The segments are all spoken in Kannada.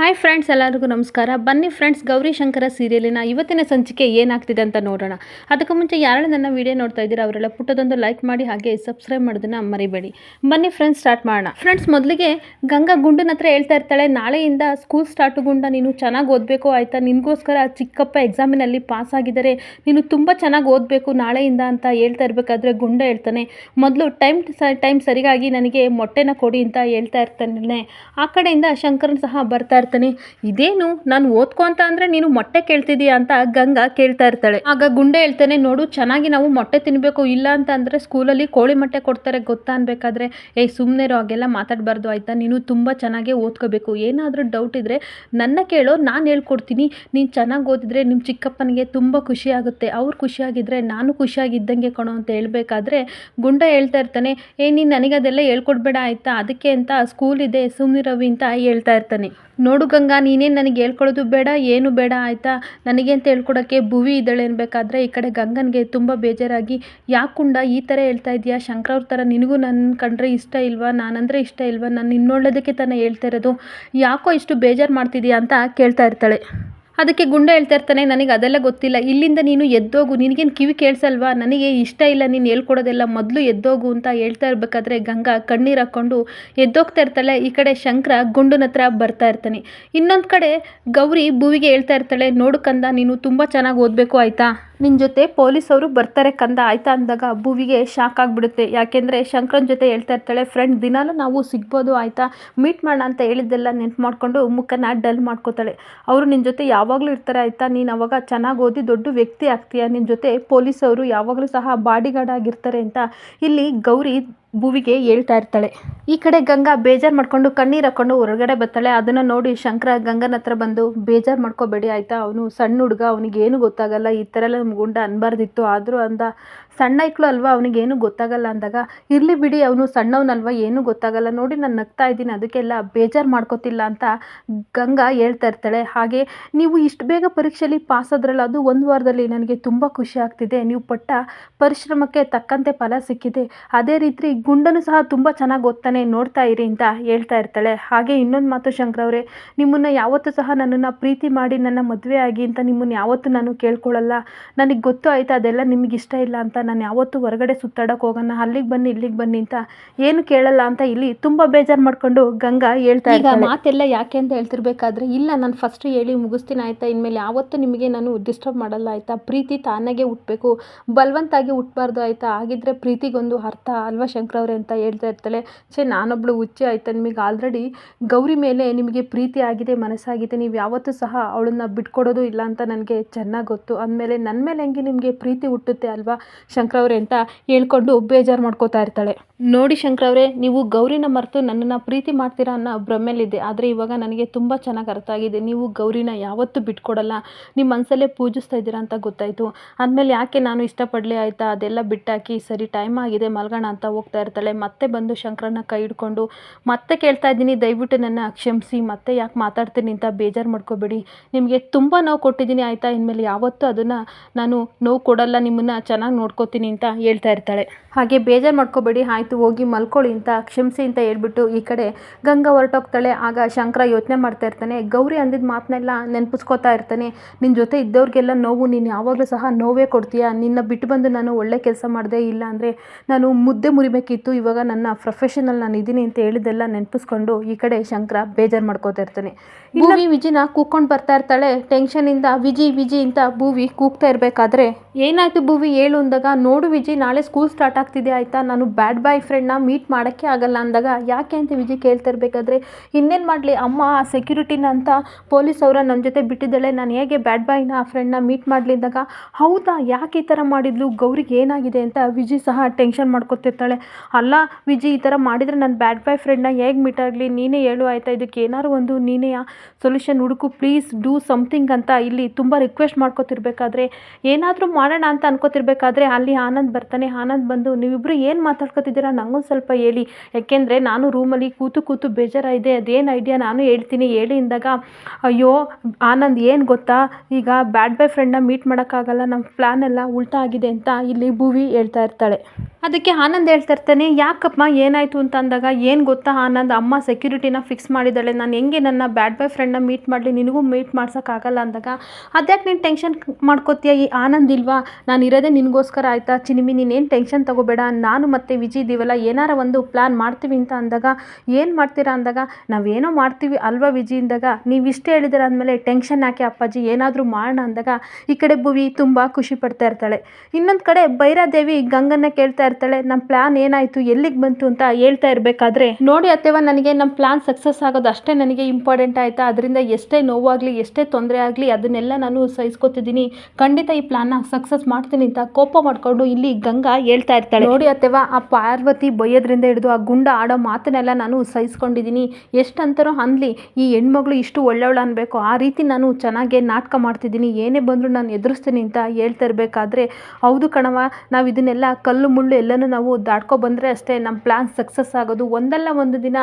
ಹಾಯ್ ಫ್ರೆಂಡ್ಸ್ ಎಲ್ಲರಿಗೂ ನಮಸ್ಕಾರ. ಬನ್ನಿ ಫ್ರೆಂಡ್ಸ್ ಗೌರಿ ಶಂಕರ ಸೀರಿಯಲಿನ ಇವತ್ತಿನ ಸಂಚಿಕೆ ಏನಾಗ್ತಿದೆ ಅಂತ ನೋಡೋಣ. ಅದಕ್ಕೂ ಮುಂಚೆ ಯಾರು ನನ್ನ ವಿಡಿಯೋ ನೋಡ್ತಾ ಇದ್ದೀರಾ, ಅವರೆಲ್ಲ ಪುಟ್ಟದೊಂದು ಲೈಕ್ ಮಾಡಿ ಹಾಗೆ ಸಬ್ಸ್ಕ್ರೈಬ್ ಮಾಡೋದನ್ನ ಮರಿಬೇಡಿ. ಬನ್ನಿ ಫ್ರೆಂಡ್ಸ್ ಸ್ಟಾರ್ಟ್ ಮಾಡೋಣ. ಫ್ರೆಂಡ್ಸ್ ಮೊದಲಿಗೆ ಗಂಗಾ ಗುಂಡನ ಹತ್ರ ಹೇಳ್ತಾ ಇರ್ತಾಳೆ, ನಾಳೆಯಿಂದ ಸ್ಕೂಲ್ ಸ್ಟಾರ್ಟು ಗುಂಡ, ನೀನು ಚೆನ್ನಾಗಿ ಓದಬೇಕು ಆಯಿತಾ? ನಿನಗೋಸ್ಕರ ಚಿಕ್ಕಪ್ಪ ಎಕ್ಸಾಮಿನಲ್ಲಿ ಪಾಸ್ ಆಗಿದ್ದಾರೆ. ನೀನು ತುಂಬ ಚೆನ್ನಾಗಿ ಓದಬೇಕು, ನಾಳೆಯಿಂದ ಅಂತ ಹೇಳ್ತಾ ಇರಬೇಕಾದ್ರೆ ಗುಂಡ ಹೇಳ್ತಾನೆ. ಮೊದಲು ಟೈಮ್ ಟೈಮ್ ಸರಿಗಾಗಿ ನನಗೆ ಮೊಟ್ಟೆನ ಕೊಡಿ ಅಂತ ಹೇಳ್ತಾ ಇರ್ತಾನೆ. ಆ ಕಡೆಯಿಂದ ಶಂಕರನ್ ಸಹ ಬರ್ತಾ ಇದೇನು? ನಾನು ಓದ್ಕೊ ಅಂತ ಅಂದ್ರೆ ನೀನು ಮೊಟ್ಟೆ ಕೇಳ್ತಿದೀಯ? ಅಂತ ಗಂಗಾ ಕೇಳ್ತಾ ಇರ್ತಾಳೆ. ಆಗ ಗುಂಡೆ ಹೇಳ್ತಾನೆ, ನೋಡು, ಚೆನ್ನಾಗಿ ನಾವು ಮೊಟ್ಟೆ ತಿನ್ನಬೇಕು ಇಲ್ಲ ಅಂತ ಅಂದರೆ ಸ್ಕೂಲಲ್ಲಿ ಕೋಳಿ ಮೊಟ್ಟೆ ಕೊಡ್ತಾರೆ, ಗೊತ್ತಾ ಅನ್ಬೇಕಾದ್ರೆ? ಏಯ್ ಸುಮ್ಮನೆ ಹಾಗೆಲ್ಲ ಮಾತಾಡಬಾರ್ದು, ಆಯ್ತಾ? ನೀನು ತುಂಬ ಚೆನ್ನಾಗೇ ಓದ್ಕೋಬೇಕು. ಏನಾದರೂ ಡೌಟ್ ಇದ್ರೆ ನನ್ನ ಕೇಳೋ, ನಾನು ಹೇಳ್ಕೊಡ್ತೀನಿ. ನೀನು ಚೆನ್ನಾಗಿ ಓದಿದ್ರೆ ನಿಮ್ಮ ಚಿಕ್ಕಪ್ಪನಿಗೆ ತುಂಬ ಖುಷಿ ಆಗುತ್ತೆ ಅವ್ರು ಖುಷಿಯಾಗಿದ್ದರೆ ನಾನು ಖುಷಿಯಾಗಿದ್ದಂಗೆ ಕಣೋ ಅಂತ ಹೇಳ್ಬೇಕಾದ್ರೆ ಗುಂಡ ಹೇಳ್ತಾ ಇರ್ತಾನೆ, ಏ, ನೀನು ನನಗೆ ಅದೆಲ್ಲ ಹೇಳ್ಕೊಡ್ಬೇಡ, ಆಯ್ತಾ? ಅದಕ್ಕೆ ಅಂತ ಸ್ಕೂಲ್ ಇದೆ ಸುಮ್ಮನೆ ರವಿ ಅಂತ ಹೇಳ್ತಾ ಇರ್ತಾನೆ. ನೋಡು ಗಂಗಾ, ನೀನೇನು ನನಗೆ ಹೇಳ್ಕೊಳ್ಳೋದು ಬೇಡ, ಏನು ಬೇಡ ಆಯಿತಾ? ನನಗೆ ಅಂತ ಹೇಳ್ಕೊಡೋಕ್ಕೆ ಭುವಿ ಇದ್ದಾಳೆ ಅನ್ಬೇಕಾದ್ರೆ ಈ ಕಡೆ ಗಂಗನಿಗೆ ತುಂಬ ಬೇಜಾರಾಗಿ ಯಾಕುಂಡ ಈ ಥರ ಹೇಳ್ತಾ ಇದೆಯಾ? ಶಂಕರವ್ರ ಥರ ನಿನಗೂ ನನ್ನ ಕಂಡ್ರೆ ಇಷ್ಟ ಇಲ್ವಾ? ನಾನಂದರೆ ಇಷ್ಟ ಇಲ್ವಾ? ನಾನು ನಿನ್ನೊಳ್ಳೋದಕ್ಕೆ ತಾನೇ ಹೇಳ್ತಾ ಇರೋದು? ಯಾಕೋ ಇಷ್ಟು ಬೇಜಾರು ಮಾಡ್ತಿದ್ಯಾ ಅಂತ ಕೇಳ್ತಾ ಇರ್ತಾಳೆ. ಅದಕ್ಕೆ ಗುಂಡ ಹೇಳ್ತಾ ಇರ್ತಾನೆ, ನನಗೆ ಅದೆಲ್ಲ ಗೊತ್ತಿಲ್ಲ. ಇಲ್ಲಿಂದ ನೀನು ಎದ್ದೋಗು. ನಿನಗೇನು ಕಿವಿ ಕೇಳಿಸಲ್ವಾ? ನನಗೆ ಇಷ್ಟ ಇಲ್ಲ. ನೀನು ಹೇಳ್ಕೊಡೋದೆಲ್ಲ ಮೊದಲು ಎದ್ದೋಗು ಅಂತ ಹೇಳ್ತಾ ಇರಬೇಕಾದ್ರೆ ಗಂಗಾ ಕಣ್ಣೀರು ಹಾಕ್ಕೊಂಡು ಎದ್ದೋಗ್ತಾ ಇರ್ತಾಳೆ. ಈ ಕಡೆ ಶಂಕರ ಗುಂಡನ ಹತ್ರ ಬರ್ತಾ ಇರ್ತಾನೆ. ಇನ್ನೊಂದು ಕಡೆ ಗೌರಿ ಭುವಿಗೆ ಹೇಳ್ತಾ ಇರ್ತಾಳೆ, ನೋಡು ಕಂದ, ನೀನು ತುಂಬ ಚೆನ್ನಾಗಿ ಓದಬೇಕು, ಆಯಿತಾ? ನಿನ್ನ ಜೊತೆ ಪೊಲೀಸವರು ಬರ್ತಾರೆ ಕಂದ. ಆಯ್ತಾ ಅಂದಾಗ ಭುವಿಗೆ ಶಾಕ್ ಆಗಿಬಿಡುತ್ತೆ. ಯಾಕೆಂದರೆ ಶಂಕರನ್ ಜೊತೆ ಹೇಳ್ತಾ ಇರ್ತಾಳೆ ಫ್ರೆಂಡ್ ದಿನಾಲೂ ನಾವು ಸಿಗ್ಬೋದು, ಆಯಿತಾ? ಮೀಟ್ ಮಾಡೋಣ ಅಂತ ಹೇಳಿದ್ದೆಲ್ಲ ನೆನ್ಪು ಮಾಡಿಕೊಂಡು ಮುಖನ ಡಲ್ ಮಾಡ್ಕೋತಾಳೆ. ಅವರು ನಿನ್ನ ಜೊತೆ ಯಾವಾಗಲೂ ಇರ್ತಾರೆ, ಆಯಿತಾ? ನೀನು ಅವಾಗ ಚೆನ್ನಾಗಿ ಓದಿ ದೊಡ್ಡ ವ್ಯಕ್ತಿ ಆಗ್ತೀಯ? ನಿನ್ನ ಜೊತೆ ಪೊಲೀಸವರು ಯಾವಾಗಲೂ ಸಹ ಬಾಡಿಗಾರ್ಡ್ ಆಗಿರ್ತಾರೆ ಅಂತ. ಇಲ್ಲಿ ಗೌರಿ ಭುವಿಗೆ ಹೇಳ್ತಾ ಇರ್ತಾಳೆ. ಈ ಕಡೆ ಗಂಗಾ ಬೇಜಾರು ಮಾಡ್ಕೊಂಡು ಕಣ್ಣೀರು ಹಾಕ್ಕೊಂಡು ಹೊರಗಡೆ ಬರ್ತಾಳೆ. ಅದನ್ನು ನೋಡಿ ಶಂಕರ ಗಂಗನ ಹತ್ರ ಬಂದು, ಬೇಜಾರು ಮಾಡ್ಕೋಬೇಡಿ ಆಯಿತಾ? ಅವನು ಸಣ್ಣ ಹುಡುಗ, ಅವನಿಗೇನು ಗೊತ್ತಾಗಲ್ಲ. ಈ ಥರ ಎಲ್ಲ ಗುಂಡ ಅನ್ಬಾರ್ದಿತ್ತು. ಆದರೂ ಅಂದ ಸಣ್ಣ ಐಕ್ಳು ಅಲ್ವಾ ಅವನಿಗೇನು ಗೊತ್ತಾಗಲ್ಲ ಅಂದಾಗ, ಇರಲಿ ಬಿಡಿ, ಅವನು ಸಣ್ಣವನಲ್ವಾ, ಏನೂ ಗೊತ್ತಾಗಲ್ಲ, ನೋಡಿ ನಾನು ನಗ್ತಾ ಇದ್ದೀನಿ, ಅದಕ್ಕೆಲ್ಲ ಬೇಜಾರು ಮಾಡ್ಕೋತಿಲ್ಲ ಅಂತ ಗಂಗಾ ಹೇಳ್ತಾ ಇರ್ತಾಳೆ. ಹಾಗೆ ನೀವು ಇಷ್ಟು ಬೇಗ ಪರೀಕ್ಷೆಯಲ್ಲಿ ಪಾಸ್ ಆದ್ರಲ್ಲ, ಅದು ಒಂದು ವಾರದಲ್ಲಿ ನನಗೆ ತುಂಬ ಖುಷಿ ಆಗ್ತಿದೆ. ನೀವು ಪಟ್ಟ ಪರಿಶ್ರಮಕ್ಕೆ ತಕ್ಕಂತೆ ಫಲ ಸಿಕ್ಕಿದೆ. ಅದೇ ರೀತಿ ಗುಂಡನು ಸಹ ತುಂಬ ಚೆನ್ನಾಗಿ ಓದ್ತಾನೆ, ನೋಡ್ತಾ ಇರಿ ಅಂತ ಹೇಳ್ತಾ ಇರ್ತಾಳೆ. ಹಾಗೆ ಇನ್ನೊಂದು ಮಾತು ಶಂಕರವ್ರೆ ನಿಮ್ಮನ್ನು ಯಾವತ್ತೂ ಸಹ ನನ್ನನ್ನು ಪ್ರೀತಿ ಮಾಡಿ ನನ್ನ ಮದುವೆ ಆಗಿ ಅಂತ ನಿಮ್ಮನ್ನು ಯಾವತ್ತೂ ನಾನು ಕೇಳ್ಕೊಳ್ಳಲ್ಲ ನನಗೆ ಗೊತ್ತು ಆಯಿತಾ, ಅದೆಲ್ಲ ನಿಮಗಿಷ್ಟ ಇಲ್ಲ ಅಂತ. ನಾನು ಯಾವತ್ತೂ ಹೊರಗಡೆ ಸುತ್ತಾಡೋಕೆ ಹೋಗೋಣ ಅಲ್ಲಿಗೆ ಬನ್ನಿ ಇಲ್ಲಿಗೆ ಬನ್ನಿ ಅಂತ ಏನು ಕೇಳಲ್ಲ ಅಂತ ಇಲ್ಲಿ ತುಂಬ ಬೇಜಾರು ಮಾಡ್ಕೊಂಡು ಗಂಗಾ ಹೇಳ್ತಾ ಈಗ ಮಾತೆಲ್ಲ ಯಾಕೆ ಅಂತ ಹೇಳ್ತಿರ್ಬೇಕಾದ್ರೆ ಇಲ್ಲ ನಾನು ಫಸ್ಟ್ ಹೇಳಿ ಮುಗಿಸ್ತೀನಿ ಆಯ್ತಾ ಇನ್ಮೇಲೆ ಯಾವತ್ತೂ ನಿಮಗೆ ನಾನು ಡಿಸ್ಟರ್ಬ್ ಮಾಡಲ್ಲ ಆಯಿತಾ? ಪ್ರೀತಿ ತಾನಾಗೆ ಹುಟ್ಟಬೇಕು ಬಲವಂತಾಗಿ ಹುಟ್ಟಬಾರ್ದು ಆಯಿತಾ? ಆಗಿದ್ರೆ ಪ್ರೀತಿಗೊಂದು ಅರ್ಥ ಅಲ್ವಾ ಶಂಕರವ್ರೆ ಅಂತ ಹೇಳ್ತಾ ಇರ್ತಾಳೆ. ಛೇ ನಾನೊಬ್ಳು ಹುಚ್ಚೆ ಆಯ್ತಾ ನಿಮಗೆ? ಆಲ್ರೆಡಿ ಗೌರಿ ಮೇಲೆ ನಿಮಗೆ ಪ್ರೀತಿ ಆಗಿದೆ ಮನಸ್ಸಾಗಿದೆ ನೀವು ಯಾವತ್ತೂ ಸಹ ಅವಳನ್ನ ಬಿಟ್ಕೊಡೋದು ಇಲ್ಲ ಅಂತ ನನಗೆ ಚೆನ್ನಾಗಿ ಗೊತ್ತು. ಅಂದಮೇಲೆ ನನ್ನ ಮೇಲೆ ಹೆಂಗೆ ನಿಮಗೆ ಪ್ರೀತಿ ಹುಟ್ಟುತ್ತೆ ಅಲ್ವಾ? ಶಂಕರವ್ರೆ ಅಂತ ಹೇಳ್ಕೊಂಡು ಬೇಜಾರು ಮಾಡ್ಕೋತಾ ಇರ್ತಾಳೆ. ನೋಡಿ ಶಂಕರವ್ರೆ ನೀವು ಗೌರಿನ ಮರೆತು ನನ್ನನ್ನು ಪ್ರೀತಿ ಮಾಡ್ತೀರಾ ಅನ್ನೋ ಭ್ರಮೆಯಲ್ಲಿದೆ ಆದರೆ ಇವಾಗ ನನಗೆ ತುಂಬ ಚೆನ್ನಾಗಿ ಅರ್ಥ ಆಗಿದೆ. ನೀವು ಗೌರಿನ ಯಾವತ್ತೂ ಬಿಟ್ಕೊಡಲ್ಲ. ನಿಮ್ಮ ಮನಸ್ಸಲ್ಲೇ ಪೂಜಿಸ್ತಾ ಇದ್ದೀರಾ ಅಂತ ಗೊತ್ತಾಯಿತು. ಅಂದಮೇಲೆ ಯಾಕೆ ನಾನು ಇಷ್ಟಪಡಲಿ ಆಯಿತಾ? ಅದೆಲ್ಲ ಬಿಟ್ಟಾಕಿ ಸರಿ ಟೈಮ್ ಆಗಿದೆ, ಮಲ್ಗೋಣ ಅಂತ ಹೋಗ್ತಾ ಇರ್ತಾಳೆ. ಮತ್ತೆ ಬಂದು ಶಂಕರನ ಕೈ ಹಿಡ್ಕೊಂಡು, ಮತ್ತೆ ಕೇಳ್ತಾ ಇದ್ದೀನಿ, ದಯವಿಟ್ಟು ನನ್ನ ಕ್ಷಮಿಸಿ. ಮತ್ತೆ ಯಾಕೆ ಮಾತಾಡ್ತೀನಿ ಅಂತ ಬೇಜಾರು ಮಾಡ್ಕೋಬೇಡಿ. ನಿಮಗೆ ತುಂಬ ನೋವು ಕೊಟ್ಟಿದ್ದೀನಿ ಆಯಿತಾ? ಇನ್ಮೇಲೆ ಯಾವತ್ತೂ ಅದನ್ನು ನಾನು ನೋವು ಕೊಡಲ್ಲ. ನಿಮ್ಮನ್ನು ಚೆನ್ನಾಗಿ ನೋಡ್ಕೋತೀನಿ ಅಂತ ಹೇಳ್ತಾ ಇರ್ತಾಳೆ. ಹಾಗೆ ಬೇಜಾರು ಮಾಡ್ಕೋಬೇಡಿ ಆಯಿತು ಹೋಗಿ ಮಲ್ಕೊಳ್ಳಿ ಅಂತ ಕ್ಷಮಿಸಿ ಅಂತ ಹೇಳ್ಬಿಟ್ಟು ಈ ಕಡೆ ಗಂಗಾ ಹೊರಟೋಗ್ತಾಳೆ. ಆಗ ಶಂಕರ ಯೋಚನೆ ಮಾಡ್ತಾ ಇರ್ತಾನೆ ಗೌರಿ ಅಂದಿದ್ದ ಮಾತನ್ನೆಲ್ಲ ನೆನಪಿಸ್ಕೋತಾ ಇರ್ತಾನೆ ನಿನ್ನ ಜೊತೆ ಇದ್ದವ್ರಿಗೆಲ್ಲ ನೋವು ನೀನು ಯಾವಾಗಲೂ ಸಹ ನೋವೇ ಕೊಡ್ತೀಯ? ನಿನ್ನ ಬಿಟ್ಟು ಬಂದು ನಾನು ಒಳ್ಳೆ ಕೆಲಸ ಮಾಡಿದೆ ಇಲ್ಲ ಅಂದರೆ ನಾನು ಮುದ್ದೆ ಮುರಿಬೇಕಿತ್ತು ಇವಾಗ ನನ್ನ ಪ್ರೊಫೆಷನಲ್ ನಾನು ಇದ್ದೀನಿ ಅಂತ ಹೇಳಿದ್ದೆಲ್ಲ ನೆನಪಿಸ್ಕೊಂಡು ಈ ಕಡೆ ಶಂಕರ ಬೇಜಾರು ಮಾಡ್ಕೋತಾ ಇರ್ತಾನೆ. ಭೂವಿ ವಿಜಿನ ಕೂಕೊಂಡು ಬರ್ತಾ ಇರ್ತಾಳೆ. ಟೆನ್ಷನಿಂದ ವಿಜಿ ವಿಜಿ ಅಂತ ಭೂವಿ ಕೂಗ್ತಾ ಇರಬೇಕಾದ್ರೆ ಏನಾಯ್ತು ಭೂವಿ? ಹೇಳು ಅಂದಾಗ ನೋಡು ವಿಜಿ, ನಾಳೆ ಸ್ಕೂಲ್ ಸ್ಟಾರ್ಟ್ ಆಗ್ತಿದೆ ಆಯಿತಾ? ನಾನು ಬ್ಯಾಡ್ ಬಾಯ್ ಫ್ರೆಂಡ್ನ ಮೀಟ್ ಮಾಡೋಕ್ಕೆ ಆಗಲ್ಲ ಅಂದಾಗ ಯಾಕೆ ಅಂತ ವಿಜಿ ಕೇಳ್ತಿರ್ಬೇಕಾದ್ರೆ, ಇನ್ನೇನು ಮಾಡಲಿ? ಅಮ್ಮ ಸೆಕ್ಯೂರಿಟಿನ ಅಂತ ಪೊಲೀಸ್ ಅವರ ನನ್ನ ಜೊತೆ ಬಿಟ್ಟಿದ್ದಾಳೆ. ನಾನು ಹೇಗೆ ಬ್ಯಾಡ್ ಬಾಯ್ನ ಆ ಫ್ರೆಂಡ್ನ ಮೀಟ್ ಮಾಡಲಿ ಅಂದಾಗ, ಹೌದಾ? ಯಾಕೆ ಈ ಥರ ಮಾಡಿದ್ಲು? ಗೌರಿಗೆ ಏನಾಗಿದೆ ಅಂತ ವಿಜಿ ಸಹ ಟೆನ್ಷನ್ ಮಾಡ್ಕೊತಿರ್ತಾಳೆ. ಅಲ್ಲ ವಿಜಿ, ಈ ಥರ ಮಾಡಿದರೆ ನನ್ನ ಬ್ಯಾಡ್ ಬಾಯ್ ಫ್ರೆಂಡ್ನ ಹೇಗೆ ಮೀಟ್ ಆಗಲಿ? ನೀನೇ ಹೇಳು ಆಯಿತಾ? ಇದಕ್ಕೆ ಏನಾರು ಒಂದು ನೀನೇ ಸೊಲ್ಯೂಷನ್ ಹುಡುಕು. ಪ್ಲೀಸ್ ಡೂ ಸಮಥಿಂಗ್ ಅಂತ ಇಲ್ಲಿ ತುಂಬ ರಿಕ್ವೆಸ್ಟ್ ಮಾಡ್ಕೊತಿರ್ಬೇಕಾದ್ರೆ, ಏನಾದರೂ ಮಾಡೋಣ ಅಂತ ಅನ್ಕೋತಿರ್ಬೇಕಾದ್ರೆ ಅಲ್ಲಿ ಆನಂದ್ ಬರ್ತಾನೆ, ಆನಂದ್ ಬಂದು ನೀವಿಬ್ಬರು ಏನು ಮಾತಾಡ್ಕೊತಿದ್ದೀರಾ? ನನಗೂ ಸ್ವಲ್ಪ ಹೇಳಿ. ಯಾಕೆಂದರೆ ನಾನು ರೂಮಲ್ಲಿ ಕೂತು ಕೂತು ಬೇಜಾರಾಗಿದೆ ಅದೇನು ಐಡಿಯಾ ನಾನು ಹೇಳ್ತೀನಿ ಹೇಳಿ ಅಂದಾಗ, ಅಯ್ಯೋ, ಆನಂದ್ ಏನು ಗೊತ್ತಾ? ಈಗ ಬ್ಯಾಡ್ ಬಾಯ್ ಫ್ರೆಂಡ್ನ ಮೀಟ್ ಮಾಡೋಕ್ಕಾಗಲ್ಲ ನಮ್ಮ ಪ್ಲ್ಯಾನ್ ಎಲ್ಲ ಉಲ್ಟಾ ಆಗಿದೆ ಅಂತ ಇಲ್ಲಿ ಭುವಿ ಹೇಳ್ತಾ ಇರ್ತಾಳೆ. ಅದಕ್ಕೆ ಆನಂದ್ ಹೇಳ್ತಾ ಇರ್ತಾನೆ, ಯಾಕಪ್ಪ, ಏನಾಯಿತು? ಅಂತ ಅಂದಾಗ, ಏನು ಗೊತ್ತಾ ಆನಂದ್? ಅಮ್ಮ ಸೆಕ್ಯೂರಿಟಿನ ಫಿಕ್ಸ್ ಮಾಡಿದ್ದಾಳೆ. ನಾನು ಹೆಂಗೆ ನನ್ನ ಬ್ಯಾಡ್ ಬಾಯ್ ಫ್ರೆಂಡ್ನ ಮೀಟ್ ಮಾಡಲಿ? ನಿನಗೂ ಮೀಟ್ ಮಾಡ್ಸೋಕ್ಕಾಗಲ್ಲ. ಅಂದಾಗ, ಅದ್ಯಾಕೆ ನೀನು ಟೆನ್ಷನ್ ಮಾಡ್ಕೋತೀಯ ಈ ಆನಂದ್ ಇಲ್ವಾ? ನಾನು ಇರೋದೇ ನಿನಗೋಸ್ಕರ ಆಯಿತಾ? ಚಿನಿಮಿ ನೀನೇನು ಟೆನ್ಷನ್ ತಗೋಬೇಡ. ನಾನು ಮತ್ತು ವಿಜಿ ಇದೀವಲ್ಲ ಏನಾರ ಒಂದು ಪ್ಲ್ಯಾನ್ ಮಾಡ್ತೀವಿ ಅಂತ ಅಂದಾಗ, ಏನು ಮಾಡ್ತೀರಾ ಅಂದಾಗ, ನಾವೇನೋ ಮಾಡ್ತೀವಿ ಅಲ್ವಾ ವಿಜಿ ಅಂದಾಗ. ನೀವು ಇಷ್ಟೇ ಹೇಳಿದಿರ ಅಂದಮೇಲೆ ಟೆನ್ಷನ್ ಯಾಕೆ ಅಪ್ಪಾಜಿ? ಏನಾದರೂ ಮಾಡೋಣ ಅಂದಾಗ, ಈ ಕಡೆ ಭುವಿ ತುಂಬ ಖುಷಿ ಪಡ್ತಾ ಇರ್ತಾಳೆ. ಇನ್ನೊಂದು ಕಡೆ ಭೈರಾದೇವಿ ಗಂಗನ್ನ ಕೇಳ್ತಾ ಇರ್ತಾಳೆ ನಮ್ಮ ಪ್ಲಾನ್ ಏನಾಯಿತು? ಎಲ್ಲಿಗೆ ಬಂತು? ಅಂತ ಹೇಳ್ತಾ ಇರಬೇಕಾದ್ರೆ, ನೋಡಿ ಅತ್ತೆವ ನನಗೆ ನಮ್ಮ ಪ್ಲಾನ್ ಸಕ್ಸಸ್ ಆಗೋದು ಅಷ್ಟೇ ನನಗೆ ಇಂಪಾರ್ಟೆಂಟ್ ಆಯಿತಾ? ಅದರಿಂದ ಎಷ್ಟೇ ನೋವಾಗಲಿ, ಎಷ್ಟೇ ತೊಂದರೆ ಆಗಲಿ, ಅದನ್ನೆಲ್ಲ ನಾನು ಸಹಿಸ್ಕೊತಿದ್ದೀನಿ. ಖಂಡಿತ ಈ ಪ್ಲ್ಯಾನ್ನ ಸಕ್ಸಸ್ ಮಾಡ್ತೀನಿ ಅಂತ ಕೋಪ ಮಾಡಿಕೊಂಡು ಇಲ್ಲಿ ಗಂಗಾ ಹೇಳ್ತಾ ಇರ್ತಾಳೆ. ನೋಡಿ ಅತ್ತೆವ ಆ ಪಾರ್ವತಿ ಬೈಯೋದ್ರಿಂದ ಹಿಡಿದು ಆ ಗುಂಡ ಆಡೋ ಮಾತನ್ನೆಲ್ಲ ನಾನು ಸಹಿಸ್ಕೊಂಡಿದ್ದೀನಿ ಎಷ್ಟಂತಾರೋ ಅನ್ಲಿ, ಈ ಹೆಣ್ಮಗಳು ಇಷ್ಟು ಒಳ್ಳೆಯವಳು ಅನ್ಬೇಕು. ಆ ರೀತಿ ನಾನು ಚೆನ್ನಾಗೇ ನಾಟಕ ಮಾಡ್ತಿದ್ದೀನಿ ಏನೇ ಬಂದರೂ ನಾನು ಎದುರಿಸ್ತೀನಿ ಅಂತ ಹೇಳ್ತಾ ಇರಬೇಕಾದ್ರೆ, ಹೌದು ಕಣವ ನಾವು ಇದನ್ನೆಲ್ಲ ಕಲ್ಲು ಮುಳ್ಳು ಎಲ್ಲನೂ ನಾವು ದಾಟ್ಕೊ ಬಂದರೆ ಅಷ್ಟೇ ನಮ್ಮ ಪ್ಲ್ಯಾನ್ ಸಕ್ಸಸ್ ಆಗೋದು. ಒಂದಲ್ಲ ಒಂದು ದಿನ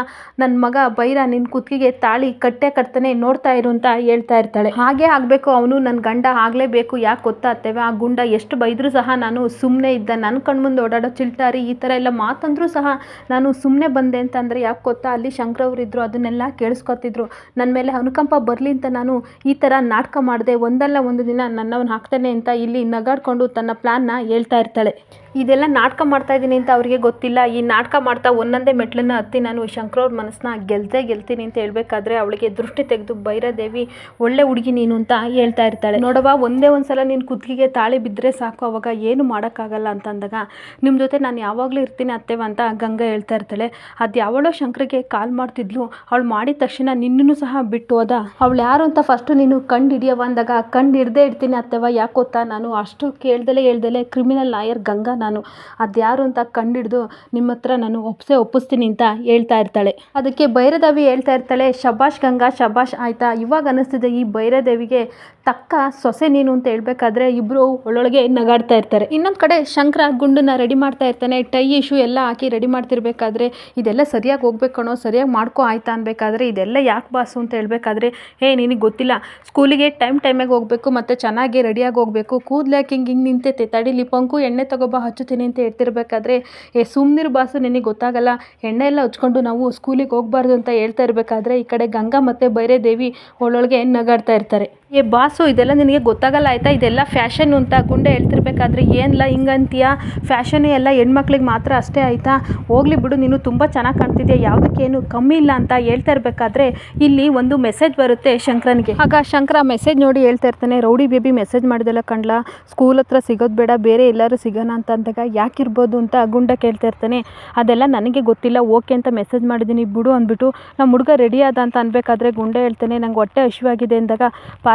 ನನ್ನ ಮಗ ಬೈರ ನಿನ್ನ ಕುತ್ತಿಗೆ ತಾಳಿ ಕಟ್ಟೆ ಕಟ್ತಾನೆ ನೋಡ್ತಾ ಇರು ಅಂತ ಹೇಳ್ತಾ ಇರ್ತಾಳೆ. ಹಾಗೆ ಆಗಬೇಕು. ಅವನು ನನ್ನ ಗಂಡ ಆಗಲೇಬೇಕು. ಯಾಕೆ ಗೊತ್ತಾ ಅತ್ತೇವೆ ಆ ಗುಂಡ ಎಷ್ಟು ಬೈದರೂ ಸಹ ನಾನು ಸುಮ್ಮನೆ ಇದ್ದ ನನ್ನ ಕಣ್ಮುಂದೆ ಓಡಾಡೋ ಚಿಲ್ಟಾರಿ ಈ ಥರ ಎಲ್ಲ ಮಾತಂದ್ರೂ ಸಹ ನಾನು ಸುಮ್ಮನೆ ಬಂದೆ ಅಂತಂದರೆ ಯಾಕೆ ಗೊತ್ತಾ? ಅಲ್ಲಿ ಶಂಕರವ್ರು ಇದ್ದರು ಅದನ್ನೆಲ್ಲ ಕೇಳಿಸ್ಕೊತಿದ್ರು. ನನ್ನ ಮೇಲೆ ಅನುಕಂಪ ಬರಲಿ ಅಂತ ನಾನು ಈ ಥರ ನಾಟಕ ಮಾಡಿದೆ, ಒಂದಲ್ಲ ಒಂದು ದಿನ ನನ್ನವನ್ನ ಹಾಕ್ತಾನೆ ಅಂತ ಇಲ್ಲಿ ನಗಾಡ್ಕೊಂಡು ತನ್ನ ಪ್ಲ್ಯಾನ್ನ ಹೇಳ್ತಾ ಇರ್ತಾಳೆ. ಇದೆಲ್ಲ ನಾಟಕ ಮಾಡ್ತಾ ಇದ್ದೀನಿ ಅಂತ ಅವರಿಗೆ ಗೊತ್ತಿಲ್ಲ. ಈ ನಾಟಕ ಮಾಡ್ತಾ ಒಂದೊಂದೇ ಮೆಟ್ಲನ್ನ ಹತ್ತಿ ನಾನು ಶಂಕರವ್ರ ಮನಸ್ಸನ್ನ ಗೆಲ್ತೇ ಗೆಲ್ತೀನಿ ಅಂತ ಹೇಳಬೇಕಾದ್ರೆ ಅವಳಿಗೆ ದೃಷ್ಟಿ ತೆಗೆದು ಭೈರದೇವಿ ಒಳ್ಳೆ ಹುಡುಗಿ ನೀನು ಅಂತ ಹೇಳ್ತಾ ಇರ್ತಾಳೆ. ನೋಡವ್ವ, ಒಂದೇ ಒಂದು ಸಲ ನೀನು ಕುತ್ತಿಗೆಗೆ ತಾಳಿ ಬಿದ್ದರೆ ಸಾಕು, ಅವಾಗ ಏನು ಮಾಡೋಕ್ಕಾಗಲ್ಲ ಅಂತಂದಾಗ ನಿಮ್ಮ ಜೊತೆ ನಾನು ಯಾವಾಗಲೂ ಇರ್ತೀನಿ ಅತ್ತೇವ ಅಂತ ಗಂಗಾ ಹೇಳ್ತಾ ಇರ್ತಾಳೆ. ಅದು ಯಾವಳೋ ಶಂಕರಿಗೆ ಕಾಲ್ ಮಾಡ್ತಿದ್ಲು. ಅವಳು ಮಾಡಿದ ತಕ್ಷಣ ನಿನ್ನೂ ಸಹ ಬಿಟ್ಟು ಹೋದ. ಅವಳು ಯಾರು ಅಂತ ಫಸ್ಟು ನೀನು ಕಂಡು ಹಿಡಿಯವ ಅಂದಾಗ, ಕಂಡು ಹಿಡ್ದೇ ಇಡ್ತೀನಿ ಅತ್ತೆವ ಯಾಕೆ ಗೊತ್ತಾ ನಾನು? ಅಷ್ಟು ಕೇಳ್ದಲೇ ಹೇಳ್ದಲೇ ಕ್ರಿಮಿನಲ್ ಲಾಯರ್ ಗಂಗಾ ನಾನು. ಅದ್ಯಾರು ಅಂತ ಕಂಡಿಡ್ದು ನಿಮ್ಮ ಹತ್ರ ನಾನು ಒಪ್ಸೆ ಒಪ್ಪಿಸ್ತೀನಿ ಅಂತ ಹೇಳ್ತಾ ಇರ್ತಾಳೆ. ಅದಕ್ಕೆ ಭೈರದೇವಿ ಹೇಳ್ತಾ ಇರ್ತಾಳೆ, ಶಬಾಷ್ ಗಂಗಾ, ಶಬಾಷ್ ಆಯ್ತಾ? ಇವಾಗ ಅನ್ನಿಸ್ತಿದೆ ಈ ಭೈರದೇವಿಗೆ ತಕ್ಕ ಸೊಸೆ ನೀನು ಅಂತ ಹೇಳ್ಬೇಕಾದ್ರೆ ಇಬ್ಬರು ಒಳೊಳಗೆ ನಗಾಡ್ತಾ ಇರ್ತಾರೆ. ಇನ್ನೊಂದು ಕಡೆ ಶಂಕರ ಗುಂಡನ್ನ ರೆಡಿ ಮಾಡ್ತಾ ಇರ್ತಾನೆ, ಟೈ ಇಶ್ಯೂ ಎಲ್ಲ ಹಾಕಿ ರೆಡಿ ಮಾಡ್ತಿರ್ಬೇಕಾದ್ರೆ ಇದೆಲ್ಲ ಸರಿಯಾಗಿ ಹೋಗ್ಬೇಕು ಸರಿಯಾಗಿ ಮಾಡ್ಕೋ ಆಯ್ತಾ ಅನ್ಬೇಕಾದ್ರೆ ಇದೆಲ್ಲ ಯಾಕೆ ಬಾಸು ಅಂತ ಹೇಳ್ಬೇಕಾದ್ರೆ, ಹೇ ನಿನಗೆ ಗೊತ್ತಿಲ್ಲ, ಸ್ಕೂಲಿಗೆ ಟೈಮ್ ಟೈಮಿಗೆ ಹೋಗಬೇಕು ಮತ್ತು ಚೆನ್ನಾಗಿ ರೆಡಿಯಾಗಿ ಹೋಗಬೇಕು ಕೂದಲಾಕೆ ಹಿಂಗೆ ಹಿಂಗೆ ನಿಂತೈತೆ ತಡಿಲಿ ಪಂಕು ಎಣ್ಣೆ ತಗೋಬಾ ಹಚ್ಚುತ್ತೀನಿ ಅಂತ ಹೇಳ್ತಿರ್ಬೇಕಾದ್ರೆ ಏ ಸುಮ್ಮನಿರು ಬಾಸು ನಿನಗೆ ಗೊತ್ತಾಗಲ್ಲ, ಎಣ್ಣೆ ಎಲ್ಲ ಹಚ್ಕೊಂಡು ನಾವು ಸ್ಕೂಲಿಗೆ ಹೋಗ್ಬಾರ್ದು ಅಂತ ಹೇಳ್ತಾ ಇರಬೇಕಾದ್ರೆ ಈ ಕಡೆ ಗಂಗಾ ಮತ್ತು ಬೈರೇದೇವಿ ಒಳೊಳಗೆ ನಗಾಡ್ತಾ ಇರ್ತಾರೆ. ಏ ಬಾಸು, ಇದೆಲ್ಲ ನಿನಗೆ ಗೊತ್ತಾಗಲ್ಲ ಆಯಿತಾ? ಇದೆಲ್ಲ ಫ್ಯಾಷನ್ ಅಂತ ಗುಂಡೆ ಹೇಳ್ತಿರ್ಬೇಕಾದ್ರೆ ಏನಿಲ್ಲ ಹಿಂಗಂತೀಯ? ಫ್ಯಾಷನ್ ಎಲ್ಲ ಹೆಣ್ಮಕ್ಳಿಗೆ ಮಾತ್ರ ಅಷ್ಟೇ ಆಯಿತಾ? ಹೋಗ್ಲಿ ಬಿಡು, ನೀನು ತುಂಬ ಚೆನ್ನಾಗಿ ಕಾಣ್ತಿದ್ಯಾ? ಯಾವುದಕ್ಕೇನು ಕಮ್ಮಿ ಇಲ್ಲ ಅಂತ ಹೇಳ್ತಾ ಇರಬೇಕಾದ್ರೆ ಇಲ್ಲಿ ಒಂದು ಮೆಸೇಜ್ ಬರುತ್ತೆ ಶಂಕರನಿಗೆ. ಆಗ ಶಂಕರ ಮೆಸೇಜ್ ನೋಡಿ ಹೇಳ್ತಾ ಇರ್ತಾನೆ, ರೌಡಿ ಬೇಬಿ ಮೆಸೇಜ್ ಮಾಡಿದೆಲ್ಲ ಕಣ್ಲಾ? ಸ್ಕೂಲ್ ಹತ್ರ ಸಿಗೋದು ಬೇಡ, ಬೇರೆ ಎಲ್ಲರೂ ಸಿಗೋಣ ಅಂತ ಅಂದಾಗ ಯಾಕಿರ್ಬೋದು ಅಂತ ಗುಂಡ ಕೇಳ್ತಾ ಇರ್ತಾನೆ. ಅದೆಲ್ಲ ನನಗೆ ಗೊತ್ತಿಲ್ಲ, ಓಕೆ ಅಂತ ಮೆಸೇಜ್ ಮಾಡಿದ್ದೀನಿ ಬಿಡು ಅಂದ್ಬಿಟ್ಟು ನಮ್ಮ ಹುಡುಗ ರೆಡಿ ಆದ ಅಂತ ಅನ್ಬೇಕಾದ್ರೆ ಗುಂಡ ಹೇಳ್ತಾನೆ, ನಂಗೆ ಹೊಟ್ಟೆ ಹಸಿವಾಗಿದೆ ಅಂದಾಗ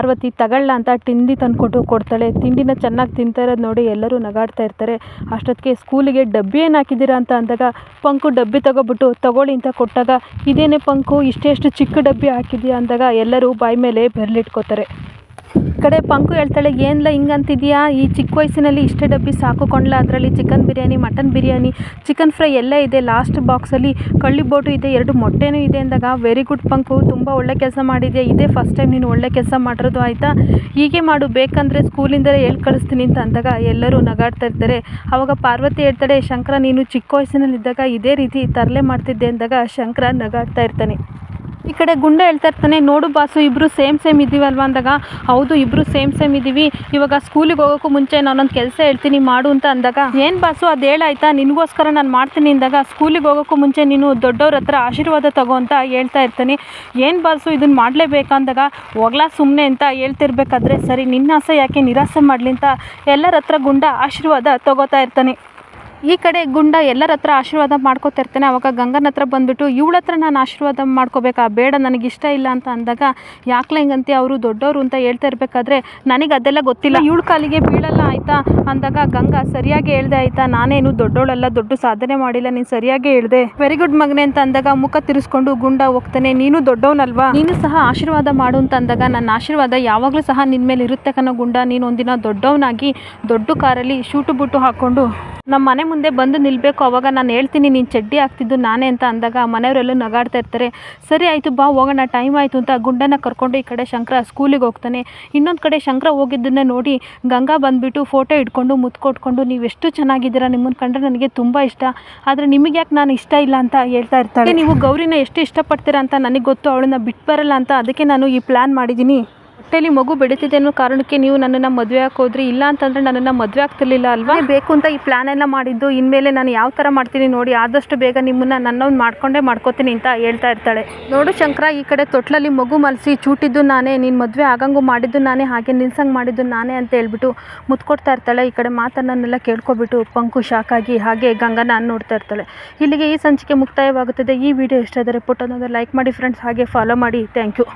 ಪಾರ್ವತಿ ತಗೊಳ್ಳ ಅಂತ ತಿಂಡಿ ತಂದುಕೊಟ್ಟು ಕೊಡ್ತಾಳೆ. ತಿಂಡಿನ ಚೆನ್ನಾಗಿ ತಿಂತಾ ಇರೋದು ನೋಡಿ ಎಲ್ಲರೂ ನಗಾಡ್ತಾ ಇರ್ತಾರೆ. ಅಷ್ಟೊತ್ತಿಗೆ ಸ್ಕೂಲಿಗೆ ಡಬ್ಬಿ ಏನು ಹಾಕಿದ್ದೀರಾ ಅಂತ ಅಂದಾಗ ಪಂಕು ಡಬ್ಬಿ ತಗೊಬಿಟ್ಟು ತಗೊಳ್ಳಿ ಅಂತ ಕೊಟ್ಟಾಗ, ಇದೇನೇ ಪಂಕು, ಇಷ್ಟೆಷ್ಟು ಚಿಕ್ಕ ಡಬ್ಬಿ ಹಾಕಿದ್ಯಾ ಅಂದಾಗ ಎಲ್ಲರೂ ಬಾಯಿ ಮೇಲೆ ಬೆರಳಿಟ್ಕೋತಾರೆ ಕಡೆ ಪಂಕು ಹೇಳ್ತಾಳೆ ಏನಿಲ್ಲ ಹಿಂಗಂತಿದ್ಯಾ? ಈ ಚಿಕ್ಕ ವಯಸ್ಸಿನಲ್ಲಿ ಇಷ್ಟೇ ಡಬ್ಬಿ ಸಾಕುಕೊಂಡ್ಲ ಅದರಲ್ಲಿ chicken biryani, mutton biryani, chicken fry ಎಲ್ಲ ಇದೆ. ಲಾಸ್ಟ್ ಬಾಕ್ಸಲ್ಲಿ ಕಳ್ಳಿ ಬೋಟು ಇದೆ, ಎರಡು ಮೊಟ್ಟೆನೂ ಇದೆ ಅಂದಾಗ ವೆರಿ ಗುಡ್ ಪಂಕು, ತುಂಬ ಒಳ್ಳೆ ಕೆಲಸ ಮಾಡಿದ್ಯಾ? ಇದೇ ಫಸ್ಟ್ ಟೈಮ್ ನೀನು ಒಳ್ಳೆ ಕೆಲಸ ಮಾಡಿರೋದು ಆಯಿತಾ? ಹೀಗೆ ಮಾಡು, ಬೇಕಂದರೆ ಸ್ಕೂಲಿಂದಲೇ ಹೇಳಿ ಕಳಿಸ್ತೀನಿ ಅಂತ ಅಂದಾಗ ಎಲ್ಲರೂ ನಗಾಡ್ತಾ ಇರ್ತಾರೆ. ಆವಾಗ ಪಾರ್ವತಿ ಹೇಳ್ತಾಳೆ, ಶಂಕರ, ನೀನು ಚಿಕ್ಕ ವಯಸ್ಸಿನಲ್ಲಿದ್ದಾಗ ಇದೇ ರೀತಿ ತರಲೆ ಮಾಡ್ತಿದ್ದೆ ಅಂದಾಗ ಶಂಕರ ನಗಾಡ್ತಾ ಇರ್ತಾನೆ. ಈ ಕಡೆ ಗುಂಡ ಹೇಳ್ತಾ ಇರ್ತಾನೆ, ನೋಡು ಬಾಸು ಇಬ್ಬರು ಸೇಮ್ ಸೇಮ್ ಇದ್ದೀವಲ್ವ ಅಂದಾಗ, ಹೌದು ಇಬ್ಬರು ಸೇಮ್ ಸೇಮ್ ಇದ್ದೀವಿ ಇವಾಗ ಸ್ಕೂಲಿಗೆ ಹೋಗೋಕ್ಕೂ ಮುಂಚೆ ನಾನೊಂದು ಕೆಲಸ ಹೇಳ್ತೀನಿ, ಮಾಡು ಅಂತ ಅಂದಾಗ, ಏನು ಬಾಸು, ಅದು ಹೇಳಾಯ್ತಾ ನಿನಗೋಸ್ಕರ ನಾನು ಮಾಡ್ತೀನಿ ಅಂದಾಗ ಸ್ಕೂಲಿಗೆ ಹೋಗೋಕ್ಕೂ ಮುಂಚೆ ನೀನು ದೊಡ್ಡವ್ರ ಹತ್ರ ಆಶೀರ್ವಾದ ತಗೋ ಅಂತ ಹೇಳ್ತಾ ಇರ್ತಾನೆ. ಏನು ಬಾಸು ಇದನ್ನು ಮಾಡಲೇಬೇಕಂದಾಗ ಹೋಗ್ಲಾ ಸುಮ್ಮನೆ ಅಂತ ಹೇಳ್ತಿರ್ಬೇಕಾದ್ರೆ ಸರಿ, ನಿನ್ನ ಆಸೆ ಯಾಕೆ ನಿರಾಸೆ ಮಾಡಲಿ ಅಂತ ಎಲ್ಲರ ಹತ್ರ ಗುಂಡ ಆಶೀರ್ವಾದ ತಗೋತಾ ಇರ್ತಾನೆ. ಈ ಕಡೆ ಗುಂಡ ಎಲ್ಲರ ಹತ್ರ ಆಶೀರ್ವಾದ ಮಾಡ್ಕೋತಿರ್ತಾನೆ ಅವಾಗ ಗಂಗನ ಹತ್ರ ಬಂದ್ಬಿಟ್ಟು, ಇವಳ ಹತ್ರ ನಾನು ಆಶೀರ್ವಾದ ಮಾಡ್ಕೋಬೇಕಾ? ಬೇಡ, ನನಗೆ ಇಷ್ಟ ಇಲ್ಲ ಅಂತ ಅಂದಾಗ ಯಾಕೆ ಹಿಂಗಂತೆ? ಅವರು ದೊಡ್ಡವರು ಅಂತ ಹೇಳ್ತಾ ಇರಬೇಕಾದ್ರೆ ನನಗೆ ಅದೆಲ್ಲ ಗೊತ್ತಿಲ್ಲ. ಇವಳ ಕಾಲಿಗೆ ಬೀಳಲ್ಲ ಆಯ್ತಾ? ಅಂದಾಗ, ಗಂಗಾ, ಸರಿಯಾಗಿ ಹೇಳ್ದೆ ಆಯ್ತಾ? ನಾನೇನು ದೊಡ್ಡವಳಲ್ಲ ದೊಡ್ಡ ಸಾಧನೆ ಮಾಡಿಲ್ಲ, ನೀನು ಸರಿಯಾಗಿ ಹೇಳ್ದೆ. ವೆರಿ ಗುಡ್ ಮಗನೆ ಅಂತ ಅಂದಾಗ, ಮುಖ ತಿರ್ಸ್ಕೊಂಡು ಗುಂಡ ಹೋಗ್ತಾನೆ. ನೀನು ದೊಡ್ಡವನಲ್ವಾ? ನೀನು ಸಹ ಆಶೀರ್ವಾದ ಮಾಡು ಅಂತ ಅಂದಾಗ, ನನ್ನ ಆಶೀರ್ವಾದ ಯಾವಾಗಲೂ ಸಹ ನಿನ್ನ ಮೇಲೆ ಇರುತ್ತೆ ಕನ್ನೋ ಗುಂಡ. ನೀನು ಒಂದಿನ ದೊಡ್ಡವನಾಗಿ, ದೊಡ್ಡ ಕಾರಲ್ಲಿ ಶೂಟು ಬುಟ್ಟು ಹಾಕ್ಕೊಂಡು ನಮ್ಮ ಮನೆ ಮುಂದೆ ಬಂದು ನಿಲ್ಲಬೇಕು ಅವಾಗ ನಾನು ಹೇಳ್ತೀನಿ, ನೀನು ಚಡ್ಡಿ ಹಾಕ್ತಿದ್ದು ನಾನೇ ಅಂತ ಅಂದಾಗ ಮನೆಯವರೆಲ್ಲೂ ನಗಾಡ್ತಾ ಇರ್ತಾರೆ. ಸರಿ ಆಯಿತು, ಬಾ, ಹೋಗೋಣ ಟೈಮ್ ಆಯಿತು ಅಂತ ಗುಂಡನ ಕರ್ಕೊಂಡು ಈ ಕಡೆ ಶಂಕರ ಸ್ಕೂಲಿಗೆ ಹೋಗ್ತಾನೆ. ಇನ್ನೊಂದು ಕಡೆ ಶಂಕರ ಹೋಗಿದ್ದನ್ನ ನೋಡಿ ಗಂಗಾ ಬಂದುಬಿಟ್ಟು ಫೋಟೋ ಇಟ್ಕೊಂಡು ಮುತ್ಕೊಟ್ಕೊಂಡು, ನೀವು ಎಷ್ಟು ಚೆನ್ನಾಗಿದ್ದೀರಾ? ನಿಮ್ಮನ್ನು ಕಂಡ್ರೆ ನನಗೆ ತುಂಬ ಇಷ್ಟ. ಆದರೆ ನಿಮಗೆ ಯಾಕೆ ನಾನು ಇಷ್ಟ ಇಲ್ಲ? ಅಂತ ಹೇಳ್ತಾ ಇರ್ತಾಳೆ. ನೀವು ಗೌರಿನ ಎಷ್ಟು ಇಷ್ಟಪಡ್ತೀರಾ ಅಂತ ನನಗೆ ಗೊತ್ತು. ಅವಳನ್ನ ಬಿಟ್ಟು ಬರಲ್ಲ ಅಂತ ಅದಕ್ಕೆ ನಾನು ಈ ಪ್ಲ್ಯಾನ್ ಮಾಡಿದ್ದೀನಿ. ಹೊಟ್ಟೆಲಿ ಮಗು ಬೆಳೀತಿದೆ ಅನ್ನೋ ಕಾರಣಕ್ಕೆ ನೀವು ನನ್ನನ್ನು ಮದುವೆ ಹಾಕೋದ್ರಿ ಇಲ್ಲ ಅಂತಂದರೆ ನನ್ನನ್ನು ಮದುವೆ ಆಗ್ತಿರ್ಲಿಲ್ಲ ಅಲ್ವಾ? ಬೇಕು ಅಂತ ಈ ಪ್ಲ್ಯಾನ್ ಎಲ್ಲ ಮಾಡಿದ್ದು. ಇನ್ಮೇಲೆ ನಾನು ಯಾವ ಥರ ಮಾಡ್ತೀನಿ ನೋಡಿ, ಆದಷ್ಟು ಬೇಗ ನಿಮ್ಮನ್ನು ನನ್ನವ್ನು ಮಾಡ್ಕೊಂಡೇ ಮಾಡ್ಕೋತೀನಿ ಅಂತ ಹೇಳ್ತಾ ಇರ್ತಾಳೆ. ನೋಡು ಶಂಕರ, ಈ ಕಡೆ ತೊಟ್ಲಲ್ಲಿ ಮಗು ಮಲಸಿ, ಚೂಟಿದ್ದು ನಾನೇ, ನೀನು ಮದುವೆ ಆಗಂಗು ಮಾಡಿದ್ದು ನಾನೇ, ಹಾಗೆ ನಿಲ್ಸಂಗೆ ಮಾಡಿದ್ದು ನಾನೇ ಅಂತ ಹೇಳ್ಬಿಟ್ಟು ಮುತ್ಕೊಡ್ತಾ ಇರ್ತಾಳೆ. ಈ ಕಡೆ ಮಾತನ್ನೆಲ್ಲ ಕೇಳ್ಕೊಬಿಟ್ಟು ಪಂಕು ಶಾಕಾಗಿ ಹಾಗೆ ಗಂಗನ ನೋಡ್ತಾ ಇರ್ತಾಳೆ. ಇಲ್ಲಿಗೆ ಈ ಸಂಚಿಕೆ ಮುಕ್ತಾಯವಾಗುತ್ತದೆ. ಈ ವಿಡಿಯೋ ಇಷ್ಟ ಆದರೆ ಪುಟ್ಟದೊಂದು ಲೈಕ್ ಮಾಡಿ ಫ್ರೆಂಡ್ಸ್ ಹಾಗೆ ಫಾಲೋ ಮಾಡಿ. Thank you